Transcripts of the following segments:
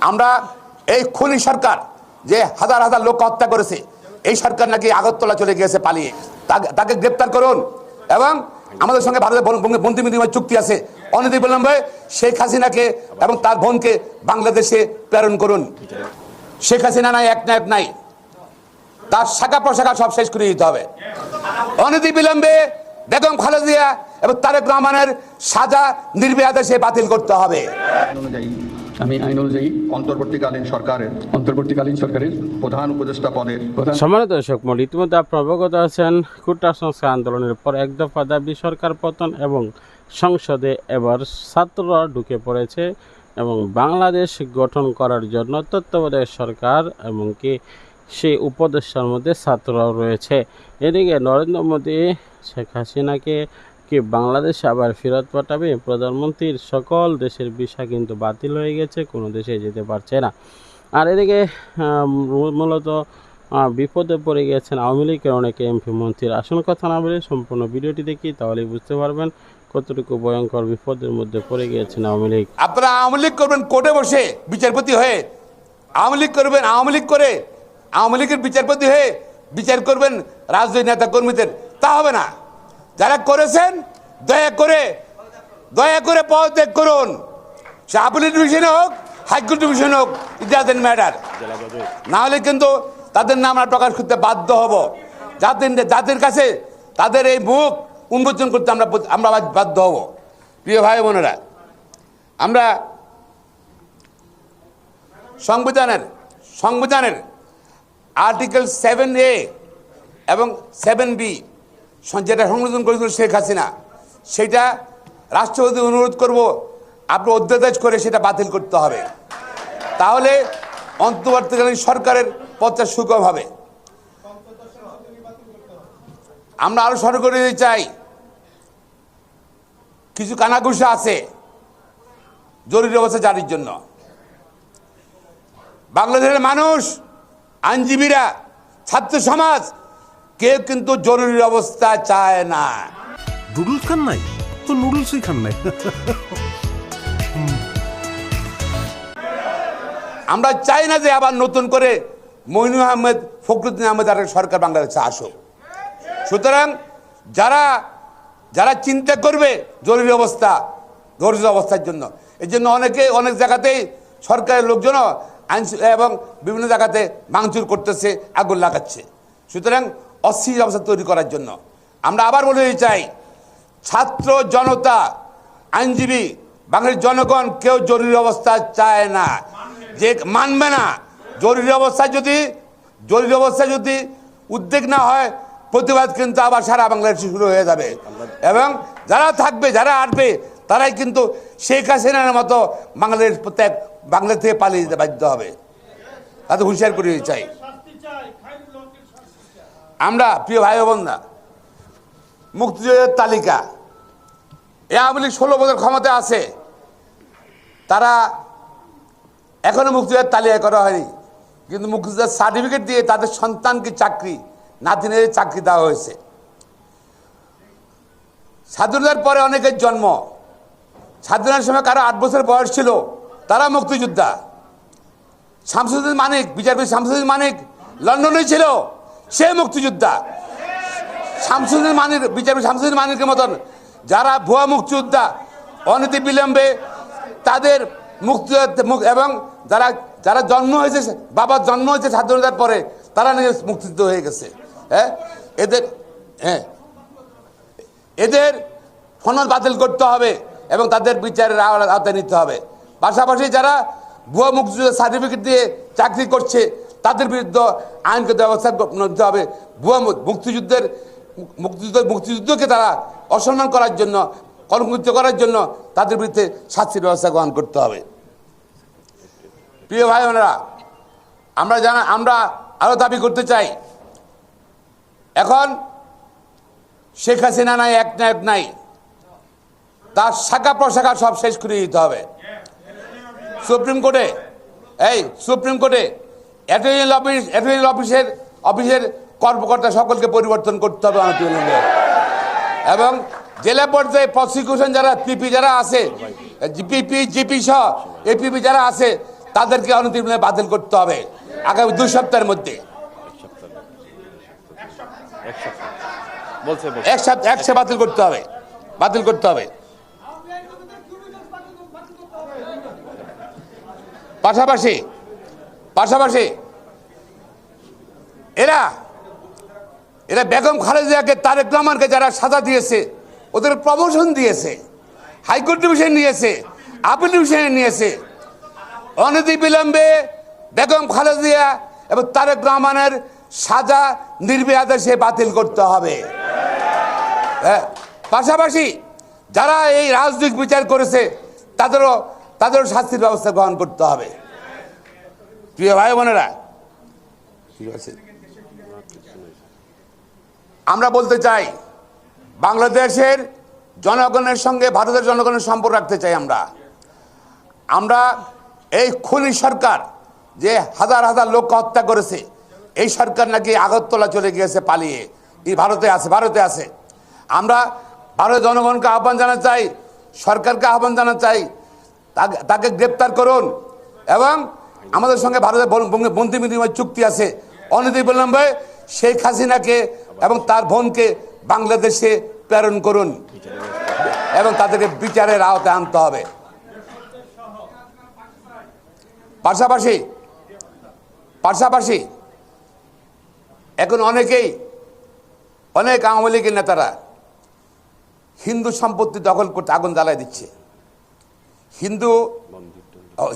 আমরা এই খুনি সরকার যে হাজার হাজার লোক হত্যা করেছে, এই সরকার নাকি আগরতলা চলে গিয়েছে পালিয়ে। তাকে- গ্রেপ্তার করুন। এবং আমাদের সঙ্গে ভারতের বন- বঙ্গে- বিনিময় চুক্তি আছে। অনতি বিলম্বে শেখ হাসিনাকে এবং তার বোনকে বাংলাদেশে প্রেরণ করুন। শেখ হাসিনা নাই, এক না এক নাই। তার শাখা প্রশাখা সব শেষ করে দিতে হবে। অনতি বিলম্বে বেগম খালেদিয়া এবং তারেক রহমানের সাজা নির্বিয়াদেশে বাতিল করতে হবে। আমি আইন অনুযায়ী অন্তর্বর্তীকালীন সরকারের অন্তর্বর্তীকালীন সরকারের প্রধান উপদেষ্টা পদের সম্মানিত দর্শক ইতিমধ্যে আপনারা অবগত আছেন কুট্টা সংস্কার আন্দোলনের পর এক দফা দাবি সরকার পতন এবং সংসদে এবার ছাত্ররা ঢুকে পড়েছে এবং বাংলাদেশ গঠন করার জন্য তত্ত্বাবধায়ক সরকার এবং কি সেই উপদেষ্টার মধ্যে ছাত্ররাও রয়েছে। এদিকে নরেন্দ্র মোদী শেখ হাসিনাকে কি বাংলাদেশে আবার ফেরত পাঠাবে? প্রধানমন্ত্রীর সকল দেশের ভিসা কিন্তু বাতিল হয়ে গেছে, কোনো দেশে যেতে পারছে না। আর এদিকে মূলত বিপদে পড়ে গিয়েছেন আওয়ামী লীগের অনেকে এমপি মন্ত্রীর। আসল কথা না বলে সম্পূর্ণ ভিডিওটি দেখি, তাহলেই বুঝতে পারবেন কতটুকু ভয়ঙ্কর বিপদের মধ্যে পড়ে গিয়েছেন আওয়ামী লীগ। আপনারা আওয়ামী লীগ করবেন কোর্টে বসে বিচারপতি হয়ে। আওয়ামী লীগ করবেন আওয়ামী লীগ করে। আওয়ামী লীগের বিচারপতি হয়ে বিচার করবেন রাজনৈতিক নেতা কর্মীদের তা হবে না। যারা করেছেন, দয়া করে দয়া করে পদত্যাগ করুন। সে আপিলের ডিভিশনে হোক হাইকোর্ট ডিভিশনে হোক ইট ম্যাটার না হলে কিন্তু তাদের নাম আমরা প্রকাশ করতে বাধ্য হব। যাদের যাদের কাছে তাদের এই মুখ উন্মোচন করতে আমরা আমরা বাধ্য হব। প্রিয় ভাই বোনেরা, আমরা সংবিধানের সংবিধানের আর্টিকেল সেভেন এ এবং সেভেন বি যেটা সংশোধন করেছিল শেখ হাসিনা। সেটা রাষ্ট্রপতি অনুরোধ করব, আপনি অধ্যাদেশ করে সেটা বাতিল করতে হবে। তাহলে অন্তর্বর্তীকালীন সরকারের পথটা সুগম হবে। আমরা আরও স্মরণ করে চাই। কিছু কানাঘুষা আছে জরুরি অবস্থা জারির জন্য। বাংলাদেশের মানুষ, আইনজীবীরা, ছাত্র সমাজ কেউ কিন্তু জরুরি অবস্থা চায় না। নুডলস খান নাই? তো নুডলসই খান নাই। আমরা চাই না যে আবার নতুন করে মইনুল আহমেদ ফখরুদ্দিন আহমেদ আর সরকার বাংলাদেশে আসুক। সুতরাং যারা যারা চিন্তা করবে জরুরি অবস্থা জরুরি অবস্থার জন্য এই জন্য অনেকে অনেক জায়গাতেই সরকারের লোকজনও আইন এবং বিভিন্ন জায়গাতে ভাঙচুর করতেছে আগুন লাগাচ্ছে। সুতরাং অস্থির অবস্থা তৈরি করার জন্য। আমরা আবার বলে দিতে চাই, ছাত্র জনতা, আইনজীবী বাঙালির জনগণ কেউ জরুরি অবস্থা চায় না। যে মানবে না, জরুরি অবস্থা যদি, জরুরি অবস্থা যদি উদ্বেগ না হয়, প্রতিবাদ কিন্তু আবার সারা বাংলাদেশে শুরু হয়ে যাবে। এবং যারা থাকবে, যারা আসবে তারাই কিন্তু শেখ হাসিনার মতো বাংলাদেশ প্রত্যেক বাংলাদেশ থেকে পালিয়ে যেতে বাধ্য হবে। তাতে হুঁশিয়ার করে চাই। আমরা প্রিয় ভাই বোনরা, মুক্তিযোদ্ধার তালিকা। এ আওয়ামী লীগ ষোলো বছর ক্ষমতা আছে। তারা এখনও মুক্তিযোদ্ধার তালিকা করা হয়নি। কিন্তু মুক্তিযোদ্ধার সার্টিফিকেট দিয়ে তাদের সন্তানকে চাকরি, নাতিনের চাকরি দেওয়া হয়েছে। স্বাধীনতার পরে অনেকের জন্ম। স্বাধীনতার সময় কারও আট বছর বয়স ছিল, তারা মুক্তিযোদ্ধা। শামসুদ্দিন মানিক, বিচারপতি শামসুদ্দিন মানিক লন্ডনে ছিল। সে মুক্তিযোদ্ধা। শামসুদ্দিন মানির, বিচারপতি শামসুদ্দিন মানিকের মতন যারা ভুয়া মুক্তিযোদ্ধা অনীতি বিলম্বে তাদের মুক্তি মুক- এবং যারা যারা জন্ম হয়েছে, বাবার জন্ম হয়েছে স্বাধীনতার পরে, তারা নাকি মুক্তিযুদ্ধ হয়ে গেছে। হ্যাঁ? এদের হ্যাঁ। এদের ফনদ বাতিল করতে হবে এবং তাদের বিচারের আওতা- আওতায় নিতে হবে। পাশাপাশি যারা ভুয়া মুক্তিযুদ্ধের সার্টিফিকেট দিয়ে চাকরি করছে তাদের বিরুদ্ধে আইনগত ব্যবস্থা নিতে হবে। ভুয়া মুক্তিযুদ্ধের মুক্তিযুদ্ধ মুক্তিযুদ্ধকে তারা অসম্মান করার জন্য, কলঙ্কিত করার জন্য তাদের বিরুদ্ধে শাস্তির ব্যবস্থা গ্রহণ করতে হবে। প্রিয় ভাই বোনেরা, আমরা জানা আমরা আরও দাবি করতে চাই। এখন শেখ হাসিনা নাই, এক না এক নাই। তার শাখা প্রশাখা সব শেষ করে দিতে হবে। সুপ্রিম কোর্টে এই সুপ্রিম কোর্টে অ্যাটর্নি অফিস অ্যাটর্নি অফিসের অফিসের কর্মকর্তা সকলকে পরিবর্তন করতে হবে আমার এবং জেলা পর্যায়ে প্রসিকিউশন যারা পিপি যারা আছে পিপি জিপি সহ এপিপি যারা আছে তাদেরকে অনতিবিলম্বে বাতিল করতে হবে আগামী দুই সপ্তাহের মধ্যে। এক সপ্তাহ এক বাতিল করতে হবে বাতিল করতে হবে। পাশাপাশি পাশাপাশি এরা এরা বেগম খালেদিয়াকে তারেক রহমানকে যারা সাজা দিয়েছে ওদের প্রমোশন দিয়েছে হাইকোর্ট ডিভিশন নিয়েছে আপিল ডিভিশনে নিয়েছে। বিলম্বে বেগম খালেদিয়া এবং তারেক রহমানের সাজা নির্বিয়াদে সে বাতিল করতে হবে। হ্যাঁ, পাশাপাশি যারা এই রাজনৈতিক বিচার করেছে তাদেরও তাদেরও শাস্তির ব্যবস্থা গ্রহণ করতে হবে। প্রিয় ভাই বোনেরা, ঠিক আছে। আমরা বলতে চাই, বাংলাদেশের জনগণের সঙ্গে ভারতের জনগণের সম্পর্ক রাখতে চাই আমরা। আমরা এই খুনি সরকার যে হাজার হাজার লোককে হত্যা করেছে, এই সরকার নাকি আগরতলা চলে গিয়েছে পালিয়ে। এই ভারতে আছে ভারতে আছে। আমরা ভারতের জনগণকে আহ্বান জানাতে চাই, সরকারকে আহ্বান জানাতে চাই, তাকে- তাকে গ্রেপ্তার করুন এবং আমাদের সঙ্গে ভারতের বন- বন- বন্দি বিনিময় চুক্তি আছে। অনতি বিলম্বে শেখ হাসিনাকে এবং তার বোনকে বাংলাদেশে প্রেরণ করুন এবং তাদেরকে বিচারের আওতায় আনতে হবে। পাশাপাশি পাশাপাশি এখন অনেকেই, অনেক আওয়ামী লীগের নেতারা হিন্দু সম্পত্তি দখল করতে আগুন জ্বালায় দিচ্ছে। হিন্দু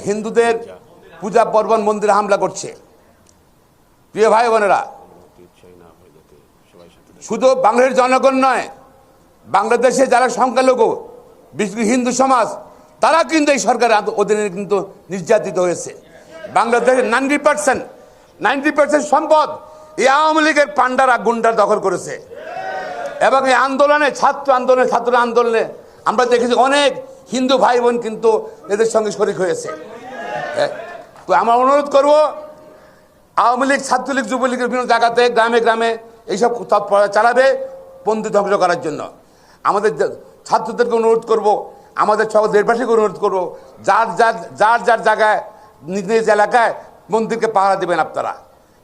হিন্দুদের পূজা পার্বণ মন্দিরে হামলা করছে। প্রিয় ভাই বোনেরা শুধু বাংলাদেশের জনগণ নয় বাংলাদেশে যারা সংখ্যালঘু বিশেষ হিন্দু সমাজ তারা কিন্তু এই সরকারের অধীনে কিন্তু নির্যাতিত হয়েছে। বাংলাদেশের নাইনটি পার্সেন্ট নাইনটি পার্সেন্ট সম্পদ এই আওয়ামী লীগের পান্ডারা গুন্ডার দখল করেছে। এবং এই আন্দোলনে ছাত্র আন্দোলনে ছাত্র আন্দোলনে আমরা দেখেছি অনেক হিন্দু ভাই বোন কিন্তু এদের সঙ্গে শরিক হয়েছে। হ্যাঁ, তো আমরা অনুরোধ করব, আওয়ামী লীগ, ছাত্রলীগ, যুবলীগের বিভিন্ন জায়গাতে, গ্রামে গ্রামে এইসব তৎপরতা চালাবে পন্থী ধ্বংস করার জন্য। আমাদের ছাত্রদেরকে অনুরোধ করব, আমাদের সব দেশবাসীকে অনুরোধ করব, যার যার যার যার জায়গায়, নিজ নিজ এলাকায় মন্দিরকে পাহারা দেবেন আপনারা।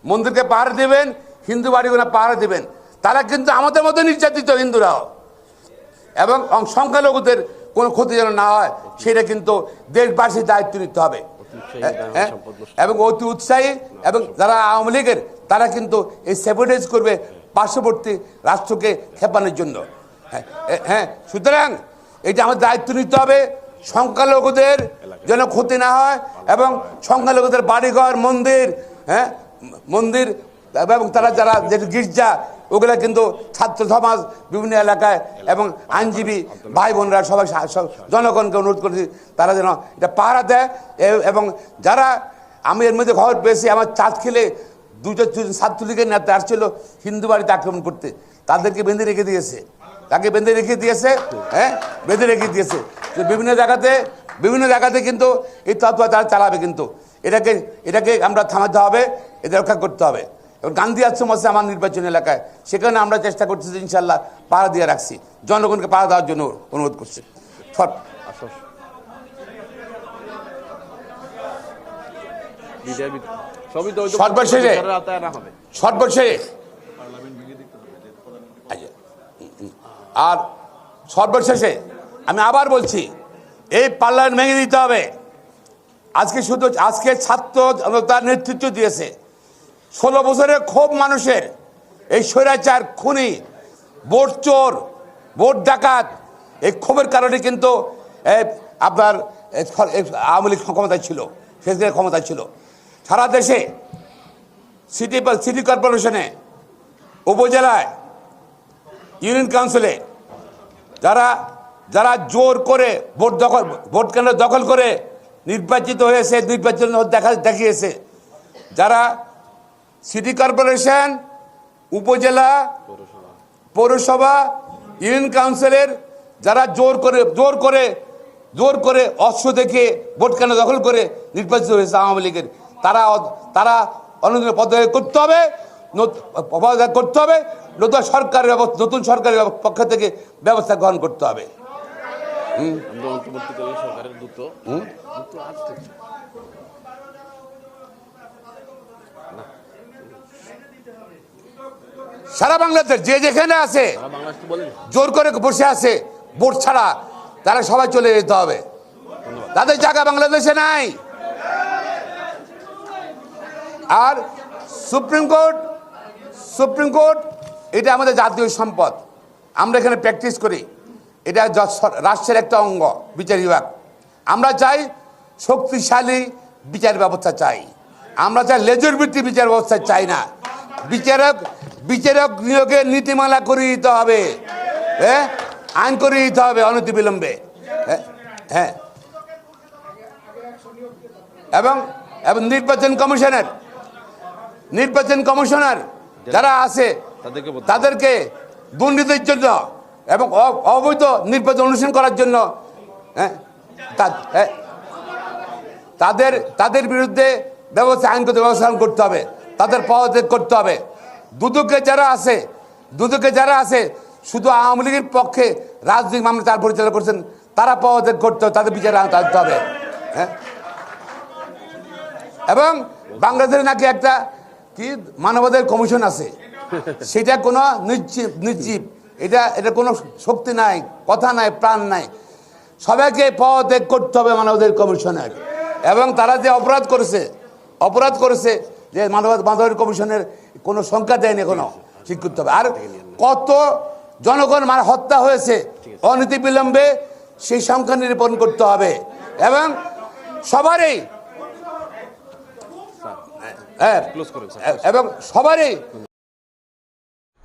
মন্দিরকে পাহারা দেবেন, হিন্দু বাড়িগুলো পাহারা দেবেন। তারা কিন্তু আমাদের মতো নির্যাতিত হিন্দুরাও। এবং সংখ্যালঘুদের কোনো ক্ষতি যেন না হয়, সেটা কিন্তু দেশবাসীর দায়িত্ব নিতে হবে? এবং অতি উৎসাহী এবং যারা আওয়ামী লীগের তারা কিন্তু এই সেপোটাইজ করবে পার্শ্ববর্তী রাষ্ট্রকে খেপানোর জন্য। হ্যাঁ, হ্যাঁ সুতরাং এটা আমাদের দায়িত্ব নিতে হবে সংখ্যালঘুদের যেন ক্ষতি না হয় এবং সংখ্যালঘুদের বাড়িঘর মন্দির হ্যাঁ মন্দির এবং তারা যারা যে গির্জা ওগুলা কিন্তু ছাত্র সমাজ বিভিন্ন এলাকায় এবং আইনজীবী ভাই বোনরা সবাই সব জনগণকে অনুরোধ করেছি, তারা যেন এটা পাহারা দেয়। এবং যারা আমি এর মধ্যে খবর পেয়েছি, আমার চাঁদ খেলে দুটো দুজন ছাত্রলীগের নেতা আসছিল হিন্দু বাড়িতে আক্রমণ করতে। তাদেরকে বেঁধে রেখে দিয়েছে। তাকে বেঁধে রেখে দিয়েছে হ্যাঁ? বেঁধে রেখে দিয়েছে। তো বিভিন্ন জায়গাতে বিভিন্ন জায়গাতে কিন্তু এই তত্ত্ব তারা চালাবে কিন্তু। এটাকে এটাকে আমরা থামাতে হবে, এটা রক্ষা করতে হবে। এবং গান্ধী আশ্রম আছে আমার নির্বাচনী এলাকায়। সেখানে আমরা চেষ্টা করছি যে ইনশাল্লাহ পাহারা দিয়ে রাখছি। জনগণকে পাহারা দেওয়ার জন্য অনুরোধ করছি। সর্বশেষে- সর্বশেষে আচ্ছা। আর সর্বশেষে আমি আবার বলছি এই পার্লামেন্ট ভেঙে দিতে হবে। আজকে শুধু আজকে ছাত্র জনতার নেতৃত্ব দিয়েছে। ষোলো বছরের ক্ষোভ মানুষের এই স্বৈরাচার, খুনি, ভোট চোর, ভোট ডাকাত, এই ক্ষোভের কারণে কিন্তু আপনার আওয়ামী লীগ ক্ষমতায় ছিল শেষদের ক্ষমতায় ছিল। সারা দেশে সিটি সিটি কর্পোরেশনে, উপজেলায়, ইউনিয়ন কাউন্সিলে যারা যারা জোর করে ভোট দখল, ভোট কেন্দ্র দখল করে নির্বাচিত হয়েছে নির্বাচন দেখা, দেখিয়েছে, যারা সিটি কর্পোরেশন উপজেলা পৌরসভা। ইউনিয়ন কাউন্সিলের যারা জোর করে জোর করে জোর করে অস্ত্র দেখে ভোট কেন্দ্র দখল করে নির্বাচিত হয়েছে আওয়ামী লীগের তারা তারা অনুদিন পদত্যাগ করতে হবে পদত্যাগ করতে হবে নতুন সরকারের ব্যবস্থা নতুন সরকারের পক্ষ থেকে ব্যবস্থা গ্রহণ করতে হবে। আমরা অন্তর্বর্তীকালীন সরকারের দ্রুত দ্রুত আসতে সারা বাংলাদেশ যে যেখানে আছে জোর করে বসে আছে ভোট ছাড়া তারা সবাই চলে যেতে হবে। তাদের জায়গা বাংলাদেশে নাই। আর সুপ্রিম কোর্ট সুপ্রিম কোর্ট এটা আমাদের জাতীয় সম্পদ। আমরা এখানে প্র্যাকটিস করি। এটা রাষ্ট্রের একটা অঙ্গ বিচার বিভাগ। আমরা চাই শক্তিশালী বিচার ব্যবস্থা চাই। আমরা চাই লেজুর ভিত্তি বিচার ব্যবস্থা চাই না। বিচারক বিচারক নিয়োগের নীতিমালা করে দিতে হবে। হ্যাঁ আইন করে দিতে হবে অনতিবিলম্বে। হ্যাঁ হ্যাঁ এবং এবং নির্বাচন কমিশনের নির্বাচন কমিশনার যারা আছে তাদেরকে দুর্নীতির জন্য এবং অবৈধ নির্বাচন অনুষ্ঠান করার জন্য হ্যাঁ, তাদের তাদের বিরুদ্ধে ব্যবস্থা আইনগত ব্যবস্থা করতে হবে। তাদের পদত্যাগ করতে হবে। দুদকে যারা আছে, দুদকে যারা আছে, শুধু আওয়ামী লীগের পক্ষে রাজনৈতিক মামলা তার পরিচালনা করছেন, তারা পদত্যাগ করতে হবে, তাদের বিচার আনতে হবে। হ্যাঁ? এবং বাংলাদেশে নাকি একটা কি মানবাধিকার কমিশন আছে, সেটা কোনো নিশ্চিপ নিশ্চিপ এটা এটা কোনো শক্তি নাই, কথা নাই, প্রাণ নাই। সবাইকে পদত্যাগ করতে হবে মানবাধিকার কমিশনের। এবং তারা যে অপরাধ করেছে অপরাধ করেছে যে মানব মানবাধিকার কমিশনের কোনো সংখ্যা দেয়নি এখনও। ঠিক করতে হবে। আর কত জনগণ মার হত্যা হয়েছে অনীতি বিলম্বে সেই সংখ্যা নিরূপণ করতে হবে। এবং সবারই হ্যাঁ এবং সবারই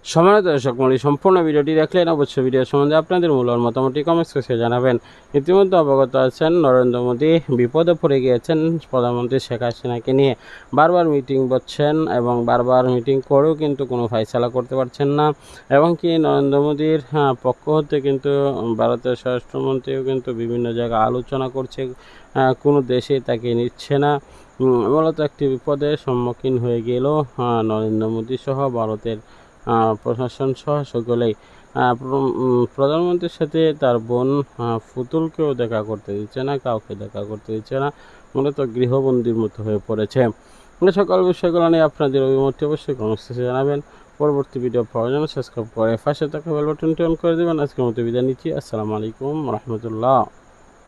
সম্মানিত দর্শক মন্ডলী সম্পূর্ণ ভিডিওটি দেখলেন অবশ্যই ভিডিও সম্বন্ধে আপনাদের মূল্যবান মতামতটি কমেন্টস করে জানাবেন। ইতিমধ্যে অবগত আছেন নরেন্দ্র মোদী বিপদে পড়ে গিয়েছেন প্রধানমন্ত্রী শেখ হাসিনাকে নিয়ে। বারবার মিটিং বসছেন এবং বারবার মিটিং করেও কিন্তু কোনো ফাইসলা করতে পারছেন না। এবং কি নরেন্দ্র মোদীর হ্যাঁ, পক্ষ হতে কিন্তু ভারতের স্বরাষ্ট্রমন্ত্রীও কিন্তু বিভিন্ন জায়গায় আলোচনা করছে। কোনো দেশে তাকে নিচ্ছে না। মূলত একটি বিপদের সম্মুখীন হয়ে গেল আহ, নরেন্দ্র মোদী সহ ভারতের প্রশাসন সহ সকলেই প্রধানমন্ত্রীর সাথে তার বোন ফুতুলকেও দেখা করতে দিচ্ছে না, কাউকে দেখা করতে দিচ্ছে না। মূলত গৃহবন্দির মতো হয়ে পড়েছে। সকল বিষয়গুলো নিয়ে আপনাদের অভিমতটি অবশ্যই কমেন্টসে জানাবেন। পরবর্তী ভিডিও পাওয়ার জন্য সাবস্ক্রাইব করে পাশে থাকা বেল বাটনটি অন করে দেবেন। আজকের মতো বিদায় নিচ্ছি। আসসালামু আলাইকুম রহমতুল্লাহ।